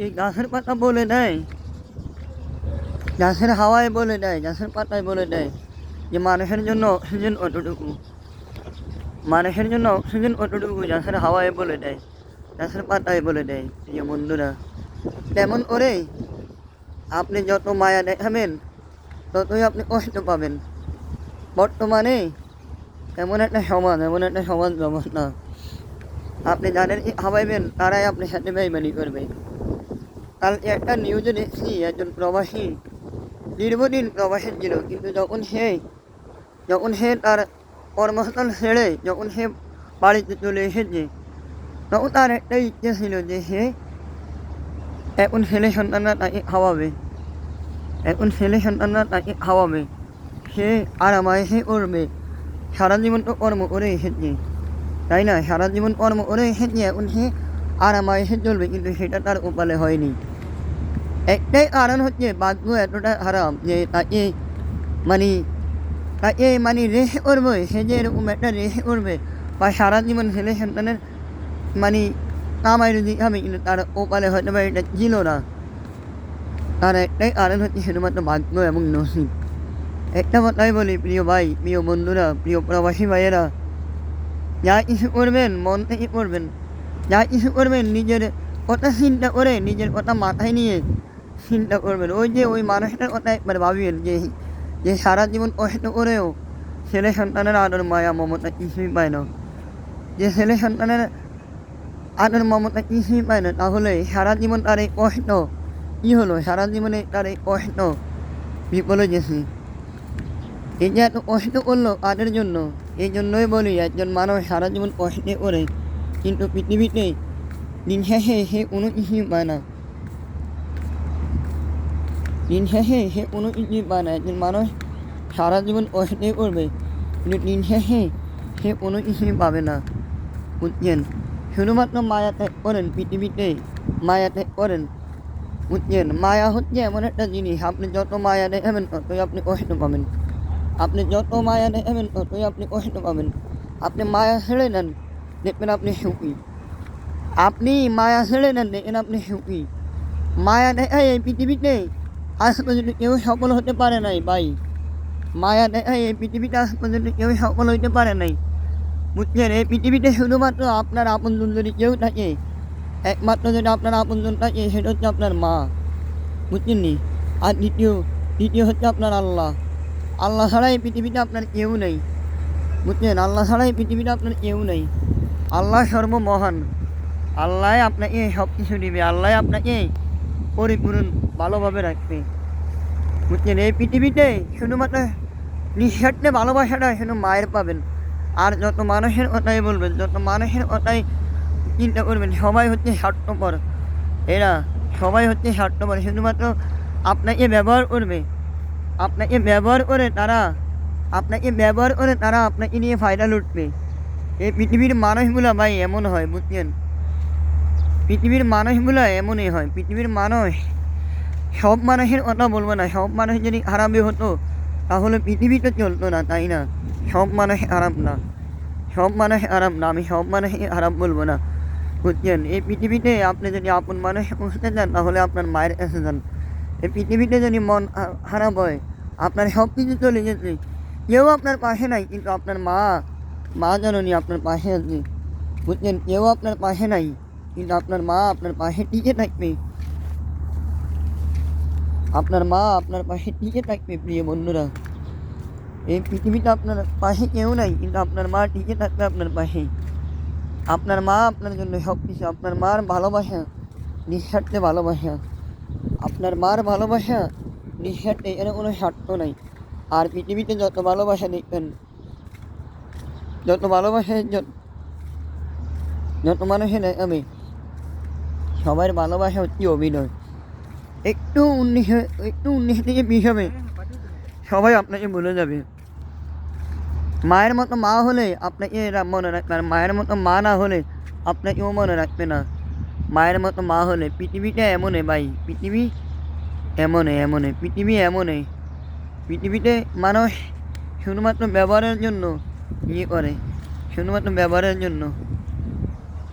এই গাছের পাতা বলে দেয়। গাছের হাওয়ায় বলে দেয়, গাছের পাতায় বলে দেয় যে মানুষের জন্য অক্সিজেন অতটুকু। মানুষের জন্য অক্সিজেন অতটুকু গাছের হাওয়ায় বলে দেয়, গাছের পাতায় বলে দেয়। যে বন্ধুরা, তেমন করেই আপনি যত মায়া দেখাবেন, ততই আপনি কষ্ট পাবেন। বর্তমানে এমন একটা সমাজ, এমন একটা সমাজ ব্যবস্থা। আপনি যাদেরকে হাবাইবেন তারাই আপনার সাথে বেইমানি করবে। কাল একটা নিউজে দেখছি একজন প্রবাসী, দীর্ঘদিন প্রবাসী ছিল, কিন্তু যখন সে যখন সে তার কর্মস্থল ছেড়ে, যখন সে বাড়িতে চলে এসেছে, তখন তার একটা ইচ্ছে ছিল যে সে এখন ছেলে সন্তানরা তাকে খাওয়াবে। এখন ছেলে সন্তানরা তাকে খাওয়াবে। সে আরামায় সে করবে। সারা জীবন তো কর্ম করে এসেছে। তাই না? সারা জীবন কর্ম করে এসেছে, এখন সে আরামায় সে চলবে, কিন্তু সেটা তার উপালে হয়নি। একটাই কারণ হচ্ছে ভাগ্য এতটা খারাপ যে তাকে মানে তাকে মানে রেখে করবে সে যে এরকম একটা রেখে করবে বা সারা জীবন ছেলে সন্তানের মানে কামাই রুজি খাবে কিন্তু তার ওপালে হয়তো বা এটা ছিল না তার একটাই কারণ হচ্ছে শুধুমাত্র ভাগ্য এবং নসিব একটা কথাই বলি প্রিয় ভাই প্রিয় বন্ধুরা প্রিয় প্রবাসী ভাইয়েরা যা কিছু করবেন মন থেকে করবেন যা কিছু করবেন নিজের কথা চিন্তা করে নিজের কথা মাথায় নিয়ে চিন্তা করবেন ওই যে ওই মানুষটার কথা একবার ভাবিবেন যে যে সারা জীবন কষ্ট করেও ছেলে সন্তানের আদর, মায়া, মমতা কিছুই পায় না। যে ছেলে সন্তানের আদর, মমতা কিছুই পায় না, তাহলে সারা জীবন তার এই কষ্ট কী হলো? সারা জীবনে তার এই কষ্ট বিপলে গেছে। এই যে এত কষ্ট করল কাদের জন্য? এই জন্যই বলি, একজন মানুষ সারা জীবন কষ্টে করে, কিন্তু পৃথিবীতে দিন শেষে সে কোনো কিছুই পায় না। দিন শেষে সে কোনো কিছুই পায় না একজন মানুষ সারা জীবন কষ্ট করবে কিন্তু দিন শেষে সে কোনো কিছুই পাবে না বুঝছেন শুধুমাত্র মায়া ত্যাগ করেন পৃথিবীতে মায়া ত্যাগ করেন বুঝছেন মায়া হচ্ছে এমন একটা জিনিস আপনি যত মায়া দেখাবেন ততই আপনি কষ্ট পাবেন আপনি যত মায়া দেখাবেন ততই আপনি কষ্ট পাবেন আপনি মায়া ছেড়ে নেন দেখবেন আপনি সুখী আপনি মায়া ছেড়ে নেন দেখবেন আপনি সুখী মায়া দেখায় এই পৃথিবীতে আজ পর্যন্ত কেউ সফল হতে পারে নাই, ভাই। মায়া দেখায় এই পৃথিবীতে আজ পর্যন্ত কেউ সফল হতে পারে নাই। বুঝছেন এই পৃথিবীতে শুধুমাত্র আপনার আপনজন যদি কেউ থাকে, একমাত্র যদি আপনার আপনজন থাকে, সেটা হচ্ছে আপনার মা। বুঝছেন নি? আর দ্বিতীয় দ্বিতীয় হচ্ছে আপনার আল্লাহ। আল্লাহ ছাড়া এই পৃথিবীতে আপনার কেউ নেই। বুঝছেন? আল্লাহ ছাড়া এই পৃথিবীতে আপনার কেউ নেই। আল্লাহ সর্বমহান। আল্লাহ আপনাকে সব কিছু দিবে। আল্লাহ আপনাকে পরিপূর্ণ ভালোভাবে রাখবে। বুঝছেন? এই পৃথিবীতে শুধুমাত্র নিঃস্বার্থে ভালোবাসাটা শুধু মায়ের পাবেন। আর যত মানুষের কথাই বলবেন, যত মানুষের কথাই চিন্তা করবেন, সবাই হচ্ছে স্বার্থপর। এরা সবাই হচ্ছে স্বার্থপর। শুধুমাত্র আপনাকে ব্যবহার করবে। আপনাকে ব্যবহার করে তারা, আপনাকে ব্যবহার করে তারা আপনাকে নিয়ে ফায়দা লুটবে। এই পৃথিবীর মানুষগুলো ভাই এমন হয়, বুঝছেন? পৃথিবীর মানুষগুলো এমনই হয় পৃথিবীর মানুষ সব মানুষের কথা বলব না, সব মানুষ যদি খারাপই হতো, তাহলে পৃথিবীটা চলতো না, তাই না? সব মানুষ আরাম না, সব মানুষ আরাম না, আমি সব মানুষই খারাপ বলব না। বুঝছেন এই পৃথিবীতে আপনি যদি আপন মানুষ বুঝতে চান তাহলে আপনার মায়ের কাছে যান। এই পৃথিবীতে যদি মন খারাপ হয় আপনার সব কিছু চলে যেতে কেউ আপনার পাশে নাই, কিন্তু আপনার মা মা জাননি আপনার পাশে আছে। বুঝছেন কেউ আপনার পাশে নাই। কিন্তু আপনার মা আপনার পাশে টিকে থাকবে। আপনার মা আপনার পাশে টিকে থাকবে, প্রিয় বন্ধুরা। এই পৃথিবীতে আপনার পাশে কেউ নাই, কিন্তু আপনার মা টিকে থাকবে আপনার পাশে আপনার মা আপনার জন্য সব কিছু আপনার মার ভালোবাসা, নিঃস্বার্থে ভালোবাসা। আপনার মার ভালোবাসা, নিঃস্বার্থে এর কোনো স্বার্থ নাই। আর পৃথিবীতে যত ভালোবাসা দেখবেন, যত ভালোবাসা, যত যত মানুষে দেখাবে সবার ভালোবাসা হচ্ছে অভিনয়। একটু উনিশ একটু উনিশ থেকে বিশ হবে। সবাই আপনাকে ভুলে যাবে। মায়ের মতো মা হলে আপনাকে এরা মনে রাখবে আর মায়ের মতো মা না হলে আপনাকেও মনে রাখবে না। মায়ের মতো মা হলে পৃথিবীটা এমনই ভাই, পৃথিবী এমনই এমনই পৃথিবী এমনই পৃথিবীতে মানুষ শুধুমাত্র ব্যবহারের জন্য ইয়ে করে, শুধুমাত্র ব্যবহারের জন্য।